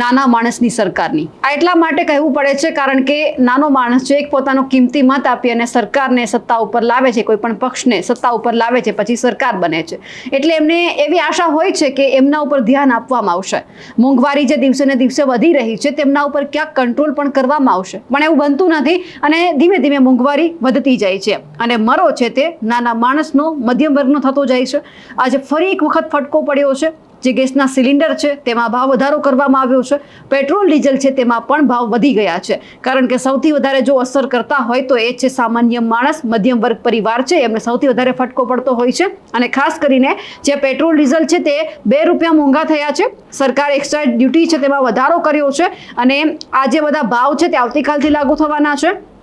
નાના માણસની સરકારની. આ એટલા માટે કહેવું પડે છે કારણ કે નાનો માણસ જો એક પોતાનો કિંમતી મત આપી અને સરકારને સત્તા ઉપર લાવે છે, કોઈ પણ પક્ષને સત્તા ઉપર લાવે છે, પછી સરકાર બને છે. એટલે એમને એવી આશા હોય છે કે એમના ઉપર ધ્યાન આપવામાં આવશે. મોંઘવારી જે દિવસે ને દિવસે વધી રહી છે, તેમના ઉપર ક્યાંક કંટ્રોલ પણ કરવામાં આવશે. પણ એવું બનતું નથી અને ધીમે ધીમે મોંઘવારી વધતી જાય છે. અને મરો છે તે નાના માણસનો, મધ્યમ વર્ગનો થતો જાય છે. આજે ફરી એક વખત ફટકો પડ્યો છે. જે ગેસના સિલિન્ડર છે, તેમાં ભાવ વધારો કરવામાં આવ્યો છે. પેટ્રોલ, ડીઝલ છે, તેમાં પણ ભાવ વધી ગયા છે. કારણ કે સૌથી વધારે જો અસર કરતા હોય તો એ છે સામાન્ય માણસ, મધ્યમ વર્ગ પરિવાર છે, એમને સૌથી વધારે ફટકો પડતો હોય છે. અને ખાસ કરીને જે પેટ્રોલ, ડીઝલ છે, તે બે રૂપિયા મોંઘા થયા છે. સરકાર એક્સ્ટ્રા ડ્યુટી છે, તેમાં વધારો કર્યો છે. અને આ જે બધા ભાવ છે, તે આવતીકાલથી લાગુ થવાના છે.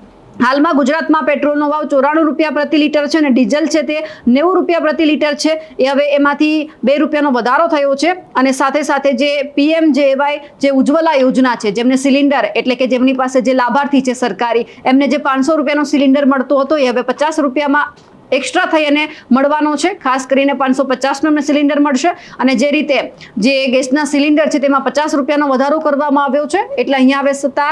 હાલમાં ગુજરાતમાં પેટ્રોલનો ભાવ ચોરાણું રૂપિયા પ્રતિ લીટર છે અને ડીઝલ છે તે નેવું રૂપિયા પ્રતિ લીટર છે. એ હવે એમાંથી બે રૂપિયાનો વધારો થયો છે અને સાથે સાથે જે પીએમ જે જે ઉજ્જવલા યોજના છે, જેમને સિલિન્ડર એટલે કે જેમની પાસે જે લાભાર્થી છે સરકારી, એમને જે પાંચસો રૂપિયાનો સિલિન્ડર મળતો હતો એ હવે પચાસ રૂપિયામાં એક્સ્ટ્રા થઈ અને મળવાનો છે. ખાસ કરીને પાંચસો પચાસનો એમને સિલિન્ડર મળશે. અને જે રીતે જે ગેસના સિલિન્ડર છે તેમાં પચાસ રૂપિયાનો વધારો કરવામાં આવ્યો છે. એટલે અહીંયા હવે સત્તા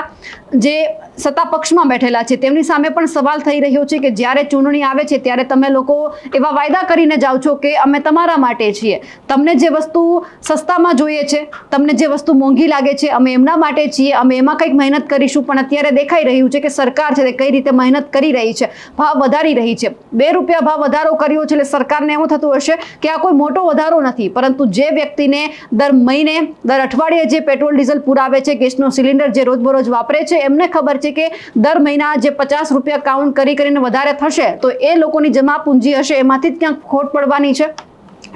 જે સત્તા પક્ષમાં બેઠેલા છે, તેમની સામે પણ સવાલ થઈ રહ્યો છે કે જ્યારે ચૂંટણી આવે છે, ત્યારે તમે લોકો એવા વાયદા કરીને જાઓ છો કે અમે તમારા માટે છીએ. તમને જે વસ્તુ સસ્તામાં જોઈએ છે, તમને જે વસ્તુ મોંઘી લાગે છે, અમે એમના માટે છીએ. અમે એમાં કંઈક મહેનત કરીશું, પણ અત્યારે દેખાઈ રહ્યું છે કે સરકાર છે તે કઈ રીતે મહેનત કરી રહી છે, ભાવ વધારી રહી છે. બે રૂપિયા ભાવ વધારો કર્યો છે એટલે સરકારને એવું થતું હશે કે આ કોઈ મોટો વધારો નથી. પરંતુ જે વ્યક્તિને દર મહિને, દર અઠવાડિયે જે પેટ્રોલ, ડીઝલ પુરાવે છે, ગેસનો સિલિન્ડર જે રોજબરોજ વાપરે છે, એમને ખબર છે કે દર મહિના જે પચાસ રૂપિયા કાઉન્ટ કરી કરીને વધારે થશે, તો એ લોકોની જમા પૂંજી હશે, એમાંથી જ ક્યાંક ખોટ પડવાની છે?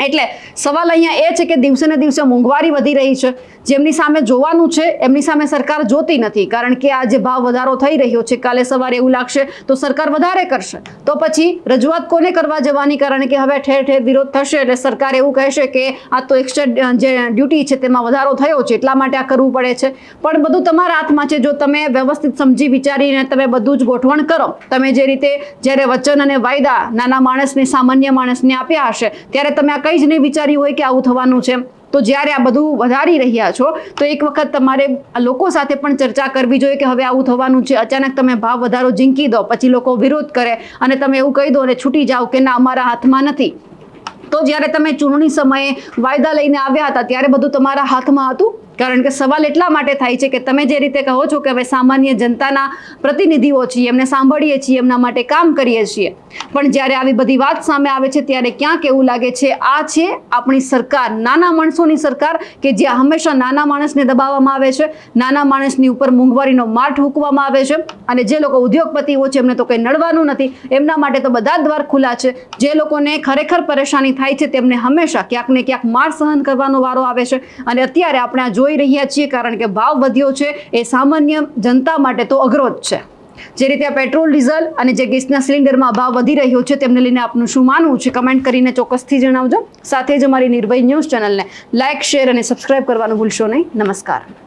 એટલે સવાલ અહીંયા એ છે કે દિવસે ને દિવસે મોંઘવારી વધી રહી છે. જેમની સામે જોવાનું છે, એમની સામે સરકાર જોતી નથી. કારણ કે આ જે ભાવ વધારો થઈ રહ્યો છે, કાલે સવારે એવું લાગશે, તો સરકાર વધારે કરશે. તો પછી રજૂઆત કોને કરવા જવાની? કારણ કે હવે ઠેર ઠેર વિરોધ થશે, એટલે સરકાર એવું કહેશે કે આ તો એક્સ્ટ્રા જે ડ્યુટી છે તેમાં વધારો થયો છે, એટલા માટે આ કરવું પડે છે. પણ બધું તમારા હાથમાં છે. જો તમે વ્યવસ્થિત સમજી વિચારીને તમે બધું જ ગોઠવણ કરો, તમે જે રીતે જ્યારે વચન અને વાયદા નાના માણસને, સામાન્ય માણસને આપ્યા હશે, ત્યારે તમે આ કંઈ જ નહીં વિચાર્યું હોય કે આવું થવાનું છે. તો જ્યારે આ બધું વધારી રહ્યા છો, તો એક વખત તમારે લોકો સાથે પણ ચર્ચા કરવી જોઈએ કે હવે આવું થવાનું છે. અચાનક તમે ભાવ વધારો ઝીંકી દો, પછી લોકો વિરોધ કરે અને તમે એવું કહી દો અને છૂટી જાઓ કે ના, અમારા હાથમાં નથી. તો જ્યારે તમે ચૂંટણી સમયે વાયદા લઈને આવ્યા હતા, ત્યારે બધું તમારા હાથમાં હતું? કારણ કે સવાલ એટલા માટે થાય છે કે તમે જે રીતે કહો છો કે હવે સામાન્ય જનતાના પ્રતિનિધિઓ છીએ, એમને સાંભળીએ છીએ, એમના માટે કામ કરીએ છીએ. પણ જ્યારે આવી બધી વાત સામે આવે છે, ત્યારે ક્યાંક એવું લાગે છે, આ છે આપણી સરકાર. નાના માણસોની સરકાર કે જ્યાં હંમેશા નાના માણસને દબાવવામાં આવે છે, નાના માણસની ઉપર મોંઘવારીનો માઠ મૂકવામાં આવે છે અને જે લોકો ઉદ્યોગપતિઓ છે, એમને તો કંઈ નડવાનું નથી. એમના માટે તો બધા દ્વાર ખુલ્લા છે. જે લોકોને ખરેખર પરેશાની થાય છે, તેમને હંમેશા ક્યાંક ને ક્યાંક માર સહન કરવાનો વારો આવે છે. અને અત્યારે આપણે આ જોઈ રહ્યા છીએ, કારણ કે ભાવ વધ્યો છે, એ સામાન્ય જનતા માટે તો અઘરો જ છે. જે રીતે આ પેટ્રોલ, ડીઝલ અને જે ગેસના સિલિન્ડરમાં ભાવ વધી રહ્યો છે તેમને લઈને આપનું શું માનવું છે કમેન્ટ કરીને ચોક્કસથી જણાવજો. સાથે જ અમારી નિર્ભય ન્યૂઝ ચેનલને લાઇક, શેર અને સબસ્ક્રાઇબ કરવાનું ભૂલશો નહીં. નમસ્કાર.